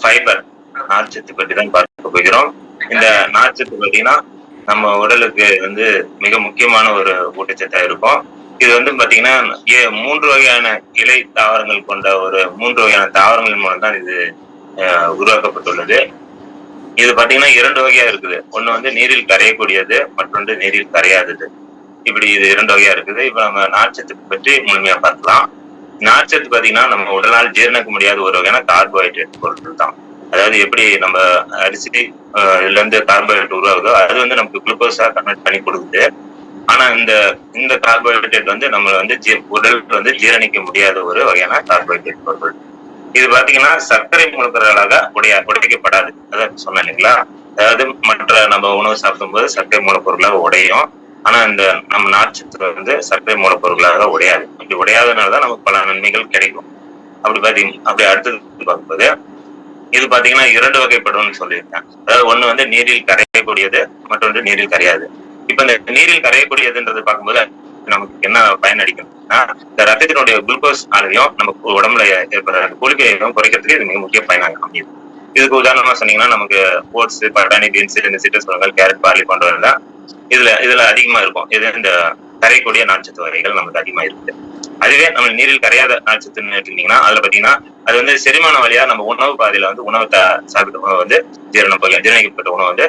Fibre நார்ச்சத்து பற்றி தான் பார்க்க போகிறோம். இந்த நார்ச்சத்து பார்த்தீங்கன்னா நம்ம உடலுக்கு வந்து மிக முக்கியமான ஒரு ஊட்டச்சத்தா இருக்கும். இது வந்து பாத்தீங்கன்னா ஏ- மூன்று வகையான இலை தாவரங்கள் கொண்ட ஒரு மூன்று வகையான தாவரங்கள் மூலம் தான் இது அஹ், உருவாக்கப்பட்டுள்ளது. இது பாத்தீங்கன்னா இரண்டு வகையா இருக்குது. ஒண்ணு வந்து நீரில் கரையக்கூடியது மற்றொன்று நீரில் கரையாதது. இப்படி இது இரண்டு வகையா இருக்குது. இப்ப நம்ம நார்ச்சத்து பற்றி முழுமையா பார்க்கலாம். நார்ச்சத்து பாத்தீங்கன்னா நம்ம உடலால் ஜீரணிக்க முடியாத ஒரு வகையான கார்போஹைட்ரேட் பொருட்கள் தான். அதாவது எப்படி நம்ம அரிசி இதுல இருந்து கார்போஹைட்ரேட் உருவாகுதோ அது வந்து நமக்கு குளுக்கோஸா கன்வெர்ட் பண்ணி கொடுக்குது. ஆனா இந்த இந்த கார்போஹைட்ரேட் வந்து நம்ம வந்து ஜீ- உடல் வந்து ஜீரணிக்க முடியாத ஒரு வகையான கார்போஹைட்ரேட் பொருட்கள் இது பாத்தீங்கன்னா சர்க்கரை மூலப்பொருளாக உடைய உடைக்கப்படாது. அதான் சொன்னேன் இல்லைங்களா? அதாவது மற்ற நம்ம உணவு சாப்பிடும்போது சர்க்கரை மூலப்பொருளாக உடையும். ஆனா இந்த நம்ம நார்ச்சத்து வந்து சர்க்கரை மூலப்பொருளாக உடையாது. அப்படி உடையாதனாலதான் நமக்கு பல நன்மைகள் கிடைக்கும். அப்படி பாத்தீங்க அப்படி அடுத்தது பார்க்கும்போது இது பாத்தீங்கன்னா இரண்டு வகைப்படும்னு சொல்லியிருக்கேன் அதாவது ஒண்ணு வந்து நீரில் கரையக்கூடியது மற்றொன்று நீரில் கரையாது. இப்ப இந்த நீரில் கரையக்கூடியதுன்றது பார்க்கும்போது நமக்கு என்ன பயன் அளிக்கும்னா இந்த ரத்தத்தினுடைய குளுக்கோஸ் அளவையும் நம்ம உடம்புல ஏற்படுற குளிக்கையும் குறைக்கிறதுக்கு இது மிக முக்கிய பயனாக அமையுது. இதுக்கு உதாரணமா சொன்னீங்கன்னா நமக்கு ஓட்ஸ் பட்டாணி பீன்ஸ் இந்த சிட்ரஸ் பழங்கள் கேரட் பார்லி போன்றவெல்லாம் இதுல இதுல அதிகமா இருக்கும். இது இந்த கரையக்கூடிய நார்ச்சத்து வகைகள் நமக்கு அதிகமா இருக்கு அதுவே நம்ம நீரில் கரையாத நார்ச்சத்துன்னு எடுத்துக்கிட்டீங்கன்னா அதுல பாத்தீங்கன்னா அது வந்து செரிமான வழியா நம்ம உணவு பாதையில வந்து உணவை சாப்பிட்ட உணவு வந்து ஜீரணம் ஜீரணிக்கப்பட்ட உணவு வந்து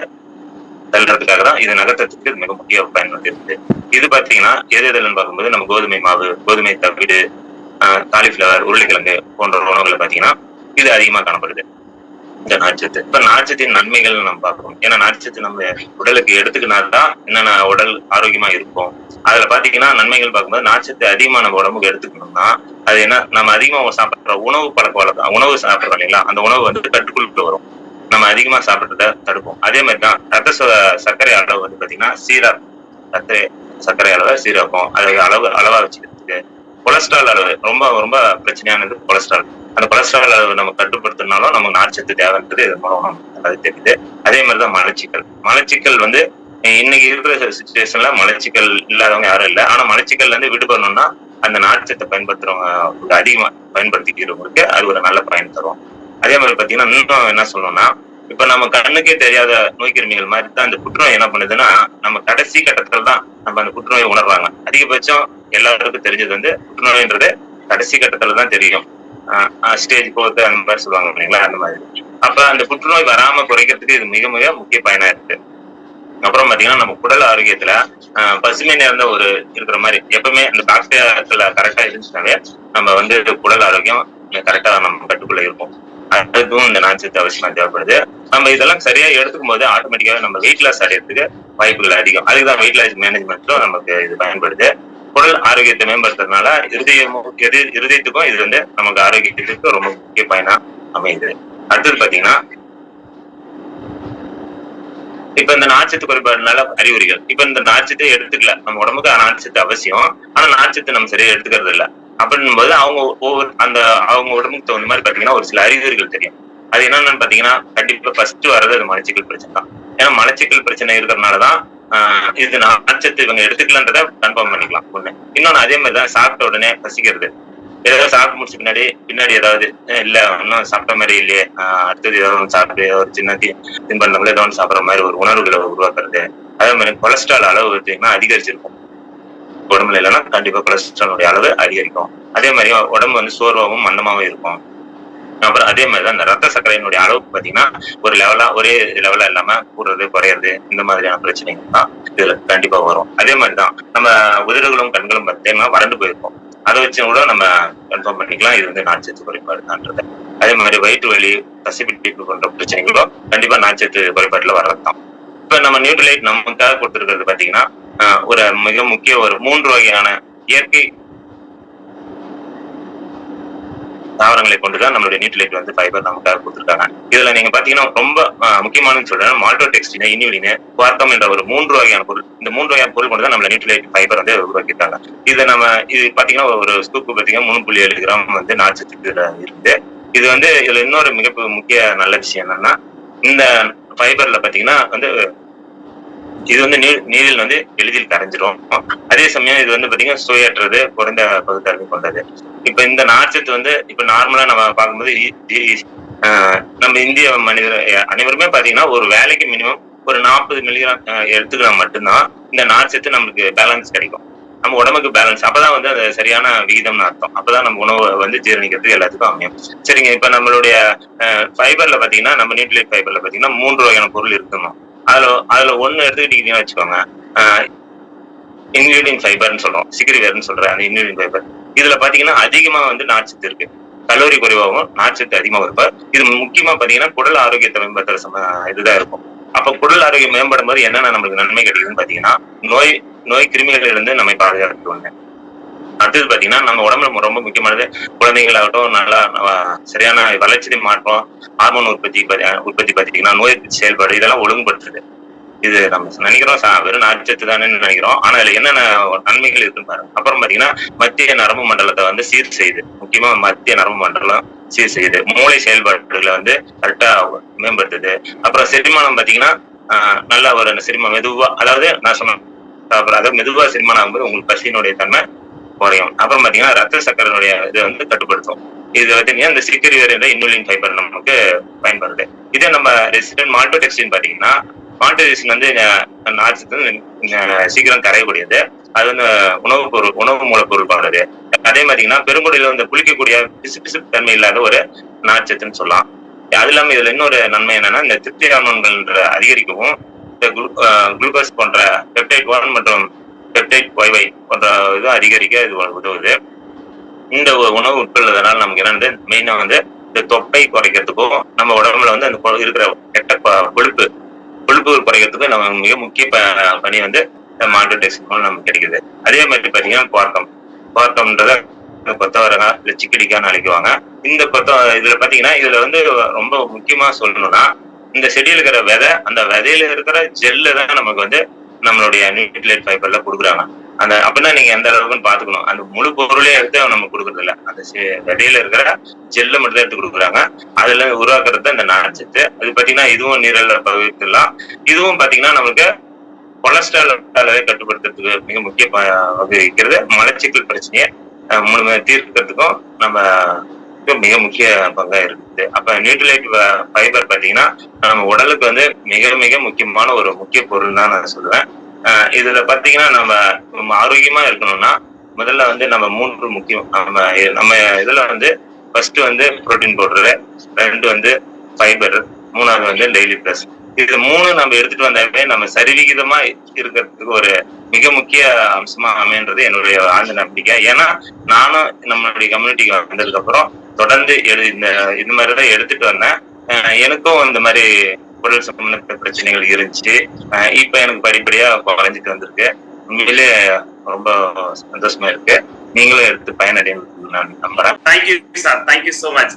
தள்ளுறதுக்காக தான் இது நகர்த்தத்துக்கு மிக முக்கிய பயன் வந்து இருக்குது இது பாத்தீங்கன்னா எது எதுலன்னு பார்க்கும்போது நம்ம கோதுமை மாவு கோதுமை தவிடு காலிஃபிளவர் உருளைக்கிழங்கு போன்ற உணவுகளை பாத்தீங்கன்னா இது அதிகமா காணப்படுது. இந்த நார்ச்சத்து. இப்ப நார்ச்சத்தின் நன்மைகள் நம்ம பார்ப்போம். ஏன்னா நார்ச்சத்து நம்ம உடலுக்கு எடுத்துக்கினால்தான் என்னென்ன உடல் ஆரோக்கியமா இருக்கும். அதுல பாத்தீங்கன்னா நன்மைகள் பார்க்கும்போது நார்ச்சத்து அதிகமா நம்ம உடம்புக்கு எடுத்துக்கணும்னா அது என்ன நம்ம அதிகமா சாப்பிடுற உணவு பழக்க வழக்கம் உணவு சாப்பிடுறோம் இல்லைங்களா? அந்த உணவு வந்து கட்டுக்குள்ள வரும். நம்ம அதிகமா சாப்பிடுறத தடுப்போம். அதே மாதிரி தான் ரத்த ச- சர்க்கரை அளவு வந்து பாத்தீங்கன்னா சீரா ரத்த சர்க்கரை அளவை சீராக்கும். அதை அளவு அளவா வச்சுக்கிறதுக்கு. கொலஸ்ட்ரால் அளவு ரொம்ப ரொம்ப பிரச்சனையானது கொலஸ்ட்ரால். அந்த கொலஸ்ட்ரால் அளவு நம்ம கட்டுப்படுத்தினாலும் நமக்கு நார்ச்சத்து தேவைன்றது இது மூலம் அது தெரியுது. அதே மாதிரி தான் மலச்சிக்கல். மலச்சிக்கல் வந்து இன்னைக்கு இருக்கிற சுச்சுவேஷன்ல மலச்சிக்கல் இல்லாதவங்க யாரும் இல்லை. ஆனா மலச்சிக்கல்ல இருந்து விடுபடணும்னா அந்த நார்ச்சத்தை பயன்படுத்துறவங்க அதிகமா பயன்படுத்திக்கிறவங்களுக்கு அது ஒரு நல்ல பயன் தரும். அதே மாதிரி பாத்தீங்கன்னா இன்னும் என்ன சொல்லணும்னா இப்ப நம்ம கண்ணுக்கே தெரியாத நோய் கிருமிகள் மாதிரி தான் இந்த புற்றுநோய் என்ன பண்ணுதுன்னா நம்ம கடைசி கட்டத்துல தான் நம்ம அந்த புற்றுநோயை உணர்றாங்க. அதிகபட்சம் எல்லாருக்கும் தெரிஞ்சது வந்து புற்றுநோயின்றது கடைசி கட்டத்துல தான் தெரியும். ஸ்டேஜ் போர்த்து அந்த மாதிரி சொல்லுவாங்க இல்லைங்களா? அந்த மாதிரி. அப்ப அந்த புற்றுநோய் வராம குறைக்கிறதுக்கு இது மிக மிக முக்கிய பயனா இருக்கு. அப்புறம் பாத்தீங்கன்னா நம்ம குடல் ஆரோக்கியத்துல ஆஹ் பசுமை நேர்ந்த ஒரு இருக்கிற மாதிரி எப்பவுமே அந்த பாக்டீரியாக்கள் கரெக்டா இருந்துச்சுனாவே நம்ம வந்து குடல் ஆரோக்கியம் கரெக்டா நம்ம கட்டுக்குள்ள இருக்கும். அதுக்கும் இந்த நார்ச்சத்து அவசியமா தேவைப்படுது. நம்ம இதெல்லாம் சரியா எடுத்துக்கும் போது ஆட்டோமேட்டிக்காவே நம்ம வெயிட் லாஸ் அடையிறதுக்கு வாய்ப்புகள் அதிகம். அதுக்குதான் வெயிட் லாஸ் மேனேஜ்மெண்ட்டும் நமக்கு இது பயன்படுது. குடல் ஆரோக்கியத்தை மேம்படுத்துறதுனால இருதயம் எது இருதயத்துக்கும் இது வந்து நமக்கு ஆரோக்கியத்துக்கு ரொம்ப முக்கிய பயனா அமையுது. அடுத்தது பாத்தீங்கன்னா இப்ப இந்த நாச்சத்து குறைபாடுனால அறிகுறிகள். இப்ப இந்த நாச்சத்தை எடுத்துக்கல. நம்ம உடம்புக்கு நாச்சத்து அவசியம். ஆனா நாச்சத்தை நம்ம சரியா எடுத்துக்கிறது இல்ல. அப்படின்னும் போது அவங்க ஒவ்வொரு அந்த அவங்க உடம்புக்கு தகுந்த மாதிரி பாத்தீங்கன்னா ஒரு சில அறிகுறிகள் தெரியும். அது என்னன்னு பாத்தீங்கன்னா கண்டிப்பா ஃபர்ஸ்ட் வர்றது அது மலச்சிக்கல் பிரச்சனை தான். ஏன்னா மலச்சிக்கல் பிரச்சனை இருக்கிறதுனாலதான் இது நார்ச்சத்து இவங்க எடுத்துக்கலன்றத கன்ஃபார்ம் பண்ணிக்கலாம். ஒண்ணு. இன்னொன்னு அதே மாதிரி தான் சாப்பிட்ட உடனே பசிக்கிறது. ஏதாவது சாப்பிட்டு முடிச்ச பின்னாடி பின்னாடி ஏதாவது இல்ல இன்னும் சாப்பிட்ட மாதிரி இல்லையே. அடுத்தது ஏதாவது ஒன்று சாப்பிட்டு ஒரு சின்ன தி- தின்பண்டங்களோ ஏதோ ஒன்று சாப்பிட்ற மாதிரி ஒரு உணர்வுகளை உருவாக்குறது. அதே மாதிரி கொலஸ்ட்ரால் அளவு பார்த்தீங்கன்னா அதிகரிச்சிருக்கும். உடம்புல இல்லைன்னா கண்டிப்பா கொலஸ்ட்ராலுடைய அளவு அதிகரிக்கும். அதே மாதிரி உடம்பு வந்து சோர்வாகவும் மன்னமாகவும் இருக்கும். அப்புறம் அதே மாதிரி தான் இந்த ரத்த சர்க்கரையினுடைய அளவு பாத்தீங்கன்னா ஒரு லெவலா ஒரே லெவலா இல்லாம கூடுறது குறையிறது இந்த மாதிரியான பிரச்சனைகள் தான் இதுல கண்டிப்பா வரும். அதே மாதிரி தான் நம்ம உதிரங்களும் கண்களும் பார்த்தீங்கன்னா வறண்டு போயிருக்கோம். அதை வச்சு கூட நம்ம கன்ஃபார்ம் பண்ணிக்கலாம். இது வந்து நாச்சத்து குறைபாடு தான்றது அதே மாதிரி வயிற்று வலி தசைப்பிடிப்பு போன்ற பிரச்சனைகளும் கண்டிப்பா நாச்சத்து குறைபாட்டுல வரலாம் இப்ப நம்ம நியூட்ரலைட் நமக்காக கொடுத்துருக்கிறது பாத்தீங்கன்னா ஒரு மிக முக்கிய ஒரு மூன்று வகையான இயற்கை தாவரங்களை கொண்டுதான் நம்மளுடைய நியூட்ரலைட் வந்து ஃபைபர் நமக்காக கொடுத்துருக்காங்க. இதுல நீங்க பாத்தீங்கன்னா ரொம்ப முக்கியமானு சொல்றேன் மால்டோ டெக்ஸ்டின் இனியுலின் குவார்க்கம் என்ற ஒரு மூன்று வகையான பொருள் இந்த மூன்று வகையான பொருள் கொண்டு தான் நம்மள நியூட்ரலைட் ஃபைபர் வந்து உருவாக்கிட்டாங்க இதை நம்ம இது பாத்தீங்கன்னா ஒரு ஸ்கூப் பாத்தீங்கன்னா மூணு புள்ளி ஏழு கிராம் வந்து நார்ச்சத்து இதுல இருந்து இது வந்து இதுல இன்னொரு மிக முக்கிய நல்ல விஷயம் என்னன்னா இந்த ஃபைபர்ல பாத்தீங்கன்னா வந்து இது வந்து நீர் நீரில் வந்து எளிதில் கரைஞ்சிரும். அதே சமயம் இது வந்து பாத்தீங்கன்னா சுவையற்றது குறைந்த பகுத்தறிவு கொண்டது. இப்ப இந்த நார்ச்சத்து வந்து இப்ப நார்மலா நம்ம பார்க்கும்போது நம்ம இந்திய மனிதர் அனைவருமே பாத்தீங்கன்னா ஒரு வேலைக்கு மினிமம் ஒரு நாற்பது மில்லிகிராம் எடுத்துக்கினா மட்டும்தான் இந்த நார்ச்சத்து நம்மளுக்கு பேலன்ஸ் கிடைக்கும். நம்ம உடம்புக்கு பேலன்ஸ் அப்பதான் வந்து அது சரியான விகிதம்னு அர்த்தம். அப்பதான் நம்ம உணவு வந்து ஜீரணிக்கிறதுக்கு எல்லாத்துக்கும் அமையும். சரிங்க இப்ப நம்மளுடைய ஃபைபர்ல பாத்தீங்கன்னா நம்ம நியூட்ரியட் ஃபைபர்ல பாத்தீங்கன்னா மூன்று வகையான பொருள் இருக்கணும் அதுல அதுல ஒண்ணு எடுத்துக்கிட்டீங்கன்னு வச்சுக்கோங்க. இன்கிரீடியன் ஃபைபர்னு சொல்றோம். சிக்ரிவேர்னு சொல்ற அந்த இன்கிரீடியன் ஃபைபர் இதுல பாத்தீங்கன்னா அதிகமா வந்து நார்ச்சத்து இருக்கு. கலோரி குறைவாகவும் நார்ச்சத்து அதிகமாக இருப்பார் இது முக்கியமா பாத்தீங்கன்னா குடல் ஆரோக்கியத்தை மேம்படுத்துற சம இதுதான் இருக்கும். அப்ப குடல் ஆரோக்கியம் மேம்படும் போது என்னென்ன நம்மளுக்கு நன்மை கிடைக்குதுன்னு பாத்தீங்கன்னா நோய் நோய் கிருமிகளிலிருந்து நம்மை பாதுகாத்துக்கொண்டு அடுத்தது பாத்தீங்கன்னா நம்ம உடம்புல ரொம்ப முக்கியமானது குழந்தைகளாகட்டும் நல்லா சரியான வளர்ச்சி மாற்றம் ஹார்மோன் உற்பத்தி உற்பத்தி பாத்தீங்கன்னா நோய் செயல்பாடு இதெல்லாம் ஒழுங்குபடுத்துது. இது நம்ம நினைக்கிறோம் சா- வெறும் நார்ச்சத்து தானே நினைக்கிறோம். ஆனா அதுல என்னென்ன நன்மைகள் இருக்குன்னு பாருங்க. அப்புறம் பாத்தீங்கன்னா மத்திய நரம்பு மண்டலத்தை வந்து சீர் செய்யுது. முக்கியமா மத்திய நரம்பு மண்டலம் சீர் செய்யுது. மூளை செயல்பாடுகளை வந்து கரெக்டா மேம்படுத்துது. அப்புறம் செரிமானம் பாத்தீங்கன்னா நல்ல ஒரு செரிமானம் மெதுவா அதாவது நான் சொன்னேன் அப்புறம் அதாவது மெதுவா செரிமானம் ஆகும்போது உங்களுக்கு பசியினுடைய தன்மை குறையும். அப்புறம் பாத்தீங்கன்னா ரத்த சக்கரனுடைய இது வந்து கட்டுப்படுத்தும். இது பாத்தீங்கன்னா இந்த சிக்கரி வேறு இன்னுலின் ஃபைபர் நமக்கு பயன்படுது? இதே நம்ம ரெசிடென்ட் மால்டோடெக்ஸ்டின் பாத்தீங்கன்னா மால்டோடெக்ஸ்டின் வந்து அஹ், வந்து, அஹ், சீக்கிரம் கரையக்கூடியது. அது வந்து உணவு பொருள் உணவு மூலப்பொருள் பாடுது அதே மாதிரிங்கன்னா பெருங்குடியில வந்து புளிக்கக்கூடிய பிசு பிசு தன்மை இல்லாத ஒரு நாட்சத்துன்னு சொல்லலாம். அது இல்லாம இதுல இன்னொரு நன்மை என்னன்னா இந்த திருப்தி ஹார்மோன்கள் அதிகரிக்கவும் இந்த குளுக்கோஸ் போன்ற பெப்டைட் ஒன் மற்றும் பெப்டைட் வைவை போன்ற இது அதிகரிக்க இது உதவுது. இந்த உணவு உட்கொள்வதனால நமக்கு என்னது மெயினாக வந்து இந்த தொப்பை குறைக்கிறதுக்கும் நம்ம உடம்புல வந்து அந்த இருக்கிற கெட்ட கொழுப்பு கொழுப்பு குறைக்கிறதுக்கும் நம்ம மிக முக்கிய ப- பணி வந்து மால்டோடெக்சின் மூலம் நமக்கு கிடைக்குது. அதே மாதிரி பார்த்தீங்கன்னா குவார்க்கம் குவார்க்கம்ன்றத கொத்தவரங்கா இல்லை சிக்கடிக்கான்னு அழைக்குவாங்க. இந்த கொத்த இதில் பார்த்தீங்கன்னா இதில் வந்து ரொம்ப முக்கியமாக சொல்லணும்னா இந்த செடியில் இருக்கிற விதை அந்த விதையில இருக்கிற ஜெல்லு தான் நமக்கு வந்து நம்மளுடைய நியூட்ரிலேட் ஃபைபர்ல கொடுக்குறாங்க. அந்த அப்படின்னா நீங்க எந்த அளவுக்குன்னு பாத்துக்கணும். அந்த முழு பொருளே எடுத்து நம்ம கொடுக்கறது இல்ல அந்த செ- இருக்கிற ஜெல்ல மட்டும் தான் எடுத்து கொடுக்குறாங்க. அதுல உருவாக்குறது அந்த நார்ச்சத்து அது பாத்தீங்கன்னா இதுவும் நீரல்ல பகிர்ந்துலாம் இதுவும் பாத்தீங்கன்னா நமக்கு கொலஸ்ட்ரால் அளவை கட்டுப்படுத்துறதுக்கு மிக முக்கிய ப- வகிக்கிறது. மலச்சிக்கல் பிரச்சனையை முழுமையாக தீர்க்கிறதுக்கும் நம்ம மிக முக்கிய பங்கா இருக்குது. அப்ப நியூட்ரலைட் ஃபைபர் பாத்தீங்கன்னா நம்ம உடலுக்கு வந்து மிக மிக முக்கியமான ஒரு முக்கிய பொருள் தான் நான் சொல்லுவேன். இதுல பாத்தீங்கன்னா நம்ம நம்ம ஆரோக்கியமா இருக்கணும்னா முதல்ல வந்து நம்ம மூன்று முக்கியம் நம்ம நம்ம இதுல வந்து ஃபர்ஸ்ட் வந்து புரோட்டீன் பவுடரு ரெண்டு வந்து ஃபைபர் மூணாவது வந்து டெய்லி ப்ளஸ் இது மூணு நம்ம எடுத்துட்டு வந்தாவே நம்ம சரிவிகிதமா இருக்கிறதுக்கு ஒரு மிக முக்கிய அம்சமா அமைன்றது என்னுடைய ஆழ்ந்த நம்பிக்கை. ஏன்னா நானும் நம்மளுடைய கம்யூனிட்டிக்கு வந்ததுக்கு அப்புறம் தொடர்ந்து எடு இந்த இது மாதிரி தான் எடுத்துட்டு வந்தேன். எனக்கும் இந்த மாதிரி குரல் சம்பந்தப்பட்ட பிரச்சனைகள் இருந்துச்சு. இப்ப எனக்கு படிப்படியா குறைஞ்சிட்டு வந்திருக்கு. உண்மையிலே ரொம்ப சந்தோஷமா இருக்கு. நீங்களும் எடுத்து பயனடையும் நான் நம்புறேன். Thank you sir thank you so much